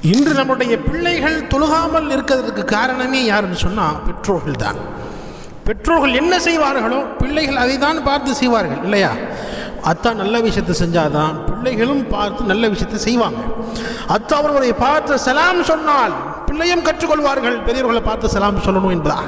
இன்று நம்முடைய பிள்ளைகள் தொழுகாமல் இருக்கிறதுக்கு காரணமே யாருன்னு சொன்னால் பெற்றோர்கள் தான். பெற்றோர்கள் என்ன செய்வார்களோ பிள்ளைகள் அதை தான் பார்த்து செய்வார்கள் இல்லையா? அத்தா நல்ல விஷயத்தை செஞ்சாதான் பிள்ளைகளும் பார்த்து நல்ல விஷயத்தை செய்வாங்க. அத்தா அவர்களை பார்த்து சலாம் சொன்னால் பிள்ளையும் கற்றுக்கொள்வார்கள் பெரியவர்களை பார்த்து சலாம் சொல்லணும் என்பதா?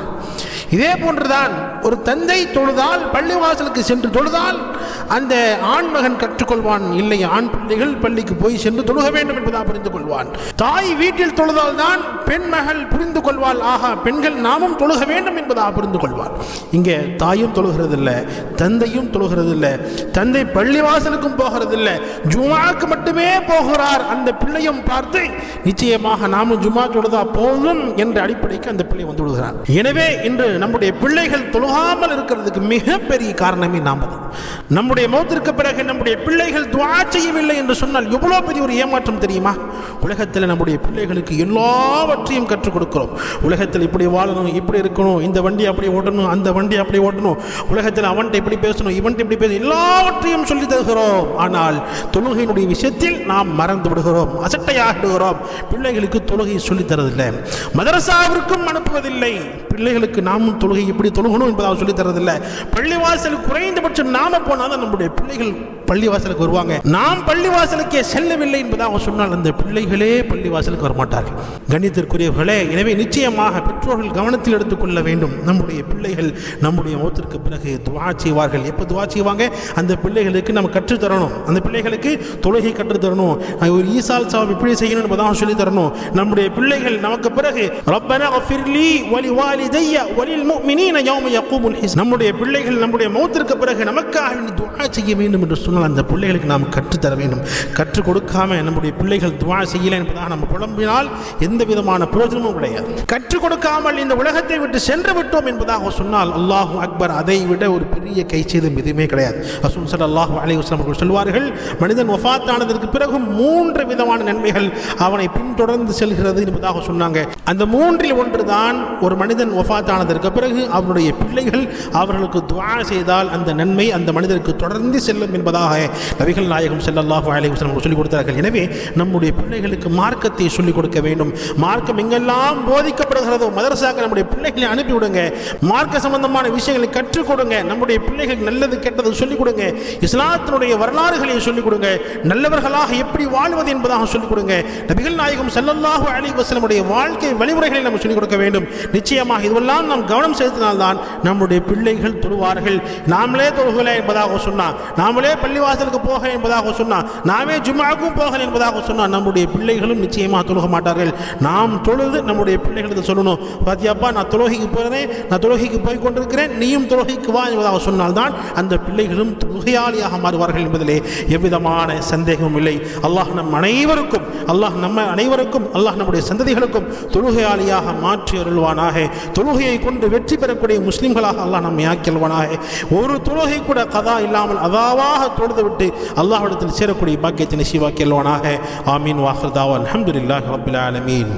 இதே போன்றுதான் ஒரு தந்தை தொழுதால் பள்ளிவாசலுக்கு சென்று தொழுதால் அந்த ஆண்மகன் கற்றுக்கொள்வான் இல்லை ஆண் பிள்ளைகள் பள்ளிக்கு போய் சென்று தொழுக வேண்டும் என்பதாக புரிந்து கொள்வான் தாய் வீட்டில் தொழுதால் தான் பெண் மகள் புரிந்து கொள்வாள் ஆகா பெண்கள் நாமும் தொழுக வேண்டும் என்பதாக புரிந்து கொள்வார் இங்கே தாயும் தொழுகிறதில்லை தந்தையும் தொழுகிறதில்லை தந்தை பள்ளிவாசலுக்கும் போகிறதில்லை ஜுமாவுக்கு மட்டுமே போகிறார். அந்த பிள்ளையும் பார்த்து நிச்சயமாக நாமும் ஜுமா தொழுதா போதும் என்ற அடிப்படைக்கு அந்த பிள்ளை வந்து விடுகிறார் எனவே இன்று நம்முடைய பிள்ளைகள் தொழுகாமல் இருக்கிறதுக்கு மிகப்பெரிய காரணமே நாம் தான். நம்முடைய மௌத்திற்கு பிறகு நம்முடைய பிள்ளைகள் துவா செய்யவில்லை என்று சொன்னால் எவ்வளோ பெரிய ஒரு ஏமாற்றம் தெரியுமா? உலகத்தில் நம்முடைய பிள்ளைகளுக்கு எல்லாவற்றையும் கற்றுக் கொடுக்கிறோம். உலகத்தில் இப்படி வாழணும் இப்படி இருக்கணும் இந்த வண்டி அப்படி ஓட்டணும் அந்த வண்டி அப்படி ஓட்டணும். உலகத்தில் அவன்கிட்ட இப்படி பேசணும் இவன்கிட்ட இப்படி பேசணும் எல்லாவற்றையும் சொல்லி தருகிறோம். ஆனால் தொழுகையினுடைய விஷயத்தில் நாம் மறந்து விடுகிறோம் அசட்டையாகிடுகிறோம் பிள்ளைகளுக்கு தொழுகை சொல்லித்தரதில்லை மதரசாவிற்கும் அனுப்புவதில்லை. பிள்ளைகளுக்கு நாமும் தொழுகை எப்படி தொழுகணும் என்பதாக சொல்லித் தரதில்லை. பள்ளிவாசல் குறைந்தபட்சம் நாம போனால் தான் நம்முடைய பிள்ளைகள் பள்ளிவாசலுக்கு வருவாங்க. நாம் பள்ளிவாசலுக்கே செல்லவில்லை என்பதாக சொன்னால் அந்த பிள்ளைகளே பள்ளிவாசலுக்கு வரமாட்டார்கள். கணித்திற்குரியவர்களே எனவே நிச்சயமாக பெற்றோர்கள் கவனத்தில் எடுத்துக்கொள்ள வேண்டும். நம்முடைய பிள்ளைகள் நம்முடைய மௌத்திற்கு பிறகு துவா செய்வார்கள். எப்போ துவா செய்வாங்க? அந்த பிள்ளைகளுக்கு நம்ம கற்றுத் தரணும். அந்த பிள்ளைகளுக்கு தொழுகை கற்றுத் தரணும். ஒரு ஈசால் சாப் இப்படி செய்யணும் என்பதாக சொல்லி தரணும். நம்முடைய பிள்ளைகள் நமக்கு பிறகு ரப்பனா ஃபிர்லி வலி வாலிதைய வலில் முஃமினீன நம்முடைய பிள்ளைகள் நம்முடைய மௌத்திற்கு பிறகு நமக்காக துவா செய்ய வேண்டும் என்று சொன்னால் அந்த பிள்ளைகளுக்கு நாம் கற்றுத்தர வேண்டும். கற்றுக் கொடுக்காம நம்முடைய பிள்ளைகள் துவா செய்யலை என்பதாக நம்ம புலம்பினால் எந்த விதமான பிரயோஜனமும் கிடையாது. கற்றுக் கொடுக்காமல் இந்த உலகத்தை விட்டு சென்று விட்டோம் என்பதாக சொன்னால் அல்லாஹூ அக்பர் அதை விட ஒரு பெரிய கை செய்தும் எதுவுமே கிடையாது. ரசூல் ஸல்லல்லாஹு அலைஹி வஸல்லம் அவர்கள் சொல்வார்கள் மனிதன் ஒஃபாத்தானதற்கு பிறகு மூன்று விதமான நன்மைகள் அவனை பின்தொடர்ந்து செல்கிறது என்பதாக சொன்னாங்க. அந்த மூன்றில் ஒன்றுதான் ஒரு மனிதன் ஒஃபாத்தானதற்கு பிறகு அவருடைய பிள்ளைகள் அவர்களுக்கு துவா செய்தால் அந்த நன்மை அந்த மனிதருக்கு தொடர்ந்து செல்லும் என்பதாக நபிகள் நாயகம் செல்லல்லாஹு அலைவசம் நமக்கு சொல்லிக் கொடுத்தார்கள். எனவே நம்முடைய பிள்ளைகளுக்கு மார்க்கத்தை சொல்லிக் கொடுக்க வேண்டும். மார்க்கம் எங்கெல்லாம் போதிக்கப்படுகிறதோ மதரசாக்க நம்முடைய பிள்ளைகளை அனுப்பிவிடுங்க மார்க்க சம்பந்தமான விஷயங்களை கற்றுக் கொடுங்க. நம்முடைய பிள்ளைகள் நல்லது கெட்டது சொல்லிக் கொடுங்க. இஸ்லாத்தினுடைய வரலாறுகளை சொல்லிக் கொடுங்க. நல்லவர்களாக எப்படி வாழ்வது என்பதாக சொல்லிக் கொடுங்க. நபிகள் நாயகம் செல்லல்லாஹு அலைஹி வாழ்க்கை வழிமுறைகளை நம்ம சொல்லிக் கொடுக்க வேண்டும். நிச்சயமாக இதுவெல்லாம் நாம் கவனம் செலுத்தினால்தான் நம்முடைய பிள்ளைகள் தொழுவார்கள். நாமளே தொழுகலை என்பதாக சொன்னான் நாமளே பள்ளிவாசலுக்கு போக என்பதாக சொன்னான் நாமே ஜும்மாவுக்கும் போகல என்பதாக சொன்னான் நம்முடைய பிள்ளைகளும் நிச்சயமாக தொழுக மாட்டார்கள். நாம் தொழுது நம்முடைய பிள்ளைகளுக்கு சொல்லணும் பாத்தியாப்பா நான் தொழுகைக்கு போகிறேன் நான் தொழுகைக்கு போய் கொண்டிருக்கிறேன் நீயும் தொழுகைக்கு வா என்பதாக சொன்னால்தான் அந்த பிள்ளைகளும் தொழுகையாளியாக மாறுவார்கள் என்பதிலே எவ்விதமான சந்தேகமும் இல்லை. அல்லாஹ் நம் அனைவருக்கும் அல்லாஹ் நம்ம அனைவருக்கும் அல்லாஹ் நம்முடைய சந்ததிகளுக்கும் தொழுகையாளியாக மாற்றி அருள்வானாக. தொழுகையை கொண்டு வெற்றி பெறக்கூடிய முஸ்லிம்களாக அல்லாஹ் நம்மை ஆக்கியல்வானாக ஒரு தொழுகை கூட கதா இல்லாமல் அதாவாக தொழுது விட்டு அல்லாஹ்விடத்தில் சேரக்கூடிய பாக்கியத்தை நிச்சயவாக்கியல்வானாக ஆமீன் வாஹர்தாவா அல்ஹம்துலில்லாஹி ரப்பில் ஆலமீன்.